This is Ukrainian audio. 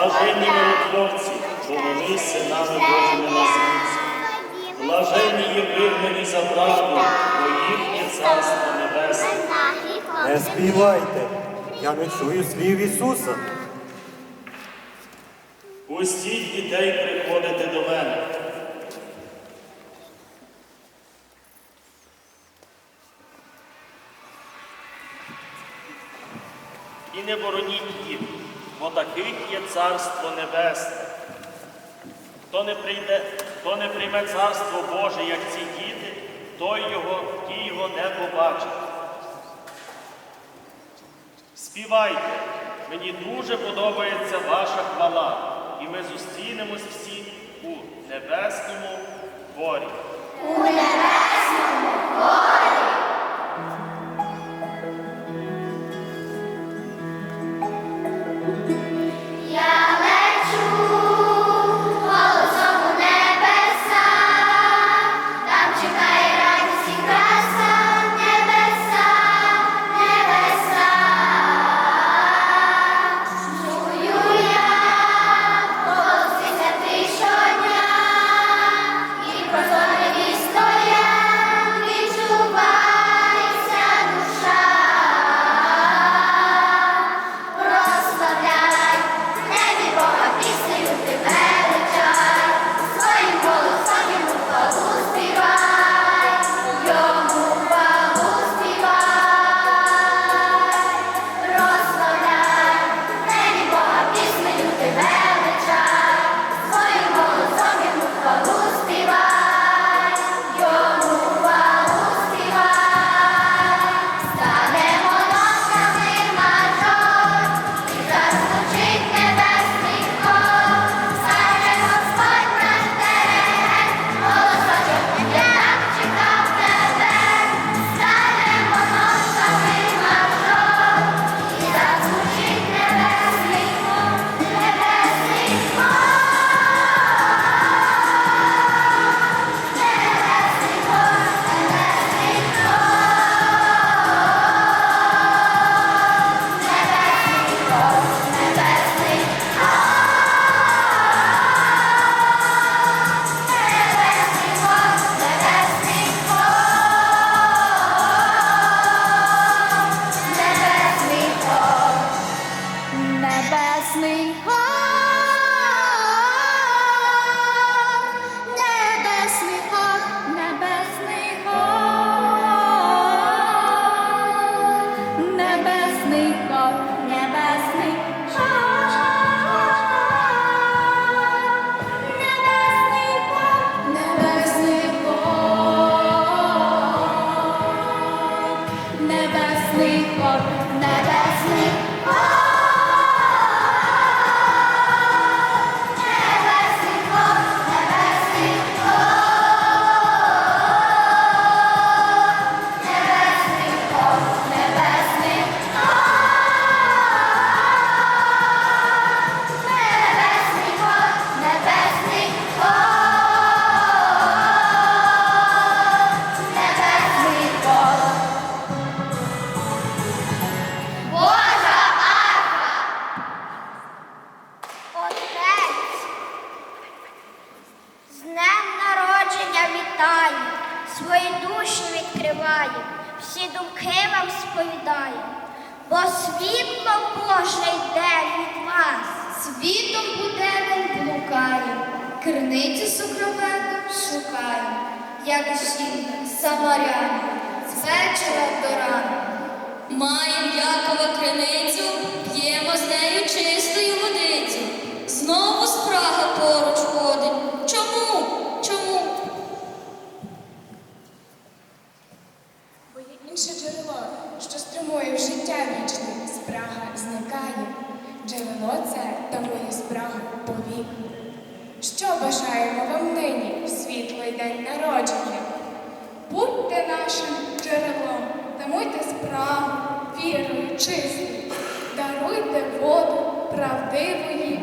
Блаженні миротворці, бо вони синами Божими назвуться. Блаженні є вигнані за правду, бо їхнє царство небесне. Не співайте, я не чую слів Ісуса. Пустіть дітей приходити до мене. І не бороніть їх, бо таких є царство небесне. Хто не прийде, хто не прийме царство Боже, як ці діти, той його, ті його не побачить. Співайте, мені дуже подобається ваша хвала, і ми зустрінемось всі у небесному дворі. Я відкриваю, всі думки вам сповідає, бо світло Боже йде від вас. Світом буде він блукає, криницю сокровенну шукає, як жінка самаряна, з вечора до рана. Маєм Якова криницю, інше джерело, що стримує в життя вічне, спрага зникає. Джерело це тамує спрагу повік. Що бажаємо вам нині в світлий день народження? Будьте нашим джерелом, тамуйте спрагу, вірою чистою, даруйте воду правдивої